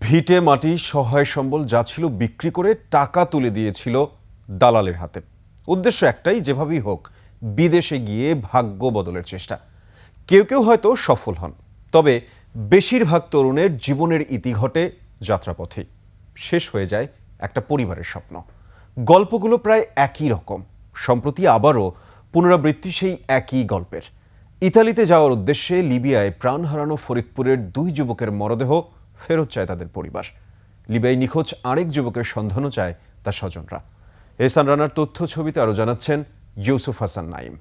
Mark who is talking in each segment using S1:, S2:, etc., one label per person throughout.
S1: ভিটে মাটি সহায় সম্বল যা ছিল বিক্রি করে টাকা তুলে দিয়েছিল দালালের হাতে। উদ্দেশ্য একটাই, যেভাবেই হোক, বিদেশে গিয়ে ভাগ্য বদলের চেষ্টা। কেউ কেউ হয়তো সফল হন, তবে বেশিরভাগ তরুণের জীবনের ইতি ঘটে যাত্রাপথেই শেষ হয়ে যায় একটা পরিবারের স্বপ্ন। গল্পগুলো প্রায় একই রকম, সম্প্রতি আবারও পুনরাবৃত্তি সেই একই গল্পের। ইতালিতে যাওয়ার উদ্দেশ্যে লিবিয়ায় প্রাণ হারানো ফরিদপুরের দুই যুবকের মরদেহ ফেরত চায় তাদের পরিবার। লিবিয়ায় নিখোঁজ আরেক যুবকের সন্ধানও চায় তার স্বজনরা। এহসান রানার তথ্য ছবিতে আরও জানাচ্ছেন ইউসুফ হাসান নাইম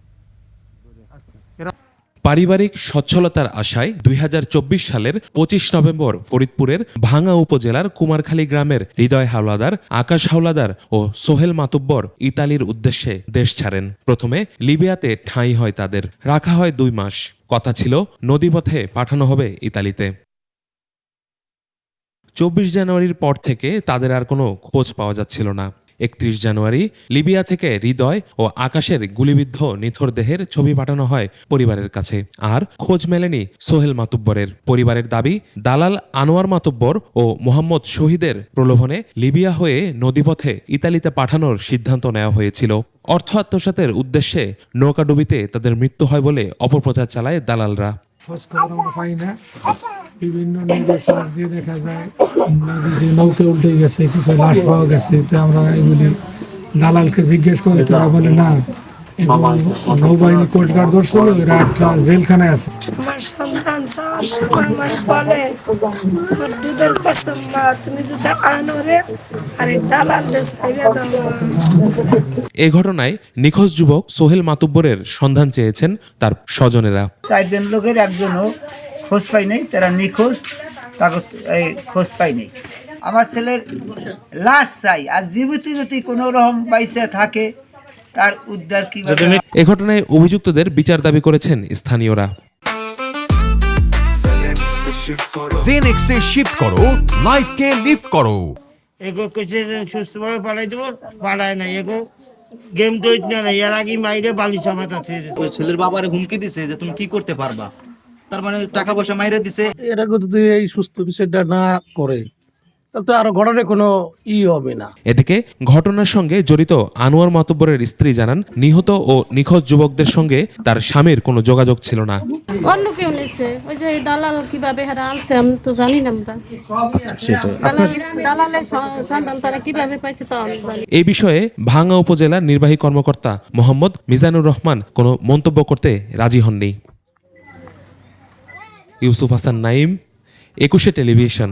S2: পারিবারিক সচ্ছলতার আশায় দুই হাজার চব্বিশ সালের পঁচিশ নভেম্বর ফরিদপুরের ভাঙ্গা উপজেলার কুমারখালী গ্রামের হৃদয় হাওলাদার, আকাশ হাওলাদার ও সোহেল মাতুব্বর ইতালির উদ্দেশ্যে দেশ ছাড়েন। প্রথমে লিবিয়াতে ঠাঁই হয় তাদের, রাখা হয় দুই মাস। কথা ছিল, নদীপথে পাঠানো হবে ইতালিতে। চব্বিশ জানুয়ারির পর থেকে তাদের আর কোনো খোঁজ পাওয়া যাচ্ছিল না। একত্রিশ জানুয়ারি লিবিয়া থেকে হৃদয় ও আকাশের গুলিবিদ্ধ নিথর দেহের ছবি পাঠানো হয় পরিবারের কাছে। আর খোঁজ মেলেনি সোহেল মাতুব্বরের। পরিবারের দাবি দালাল আনোয়ার মাতুব্বর ও মোহাম্মদ শহীদের প্রলোভনে লিবিয়া হয়ে নদীপথে ইতালিতে পাঠানোর সিদ্ধান্ত নেওয়া হয়েছিল। অর্থ আত্মসাতের উদ্দেশ্যে নৌকাডুবিতে তাদের মৃত্যু হয় বলে অপপ্রচার চালায় দালালরা।
S3: খোঁজ খবর আমরা পাই না। বিভিন্ন সার্চ দিয়ে দেখা যায় নদীতে নৌকে উল্টে গেছে কিছু লাশ পাওয়া গেছে তো আমরা এগুলি দালালকে জিজ্ঞেস করি তারা বলে না নৌবাহিনী কোস্টগার্ড ধরছিল এরা একটা জেলখানায় আছে।
S4: আমার সন্তান যাওয়ার সময় আমার বলে তোর দুধের মা তুমি যদি আনো রে আর এই দালাল রে সাইডে দাও মা।
S2: এ ঘটনায় নিখোঁজ যুবক সোহেল মাতুব্বরের সন্ধান চেয়েছেন তার স্বজনেরা।
S5: চারজন লোকের একজনও খোঁজ পাই নাই তারা নিখোঁজ তাকে এই খোঁজ পাই নাই। আমার ছেলের লাশ চাই আর জীবিত যদি কোনো রকম বাইসে থাকে তার উদ্ধার কি
S2: এ ঘটনায় অভিযুক্তদের বিচার দাবি করেছেন স্থানীয়রা।
S6: জেনেক্সে শিফট করো লাইফকে লিফট করো।
S7: এগো কেছে সুস্থভাবে পালাই দেবো পালায় না এগো। গেম তো না না এর আগে মাইরে বালি চাপাতা।
S8: ছেলের বাবারে হুমকি দিছে যে তুমি কি করতে পারবা? তার মানে টাকা পয়সা মাইরে দিছে।
S9: এরা যদি এই সুস্থ বিষয়টা না করে তাহলে তো আরও ঘটনার কোনো ই হবে না।
S2: এদিকে ঘটনার সঙ্গে জড়িত আনোয়ার মাতুব্বরের স্ত্রী জানান নিহত ও নিখোঁজ যুবকদের সঙ্গে তার স্বামীর কোনো যোগাযোগ ছিল না।
S10: অন্য কেউ নিছে। ওই যে দালাল কীভাবে হারা আনছে আমি তো জানি না আমরা। দালালের সন্ধান তারা কীভাবে পাইছে তা আমি জানি
S2: এই বিষয়ে ভাঙ্গা উপজেলার নির্বাহী কর্মকর্তা মোহাম্মদ মিজানুর রহমান কোনো মন্তব্য করতে রাজি হননি। ইউসুফ হাসান নাইম একুশে টেলিভিশন।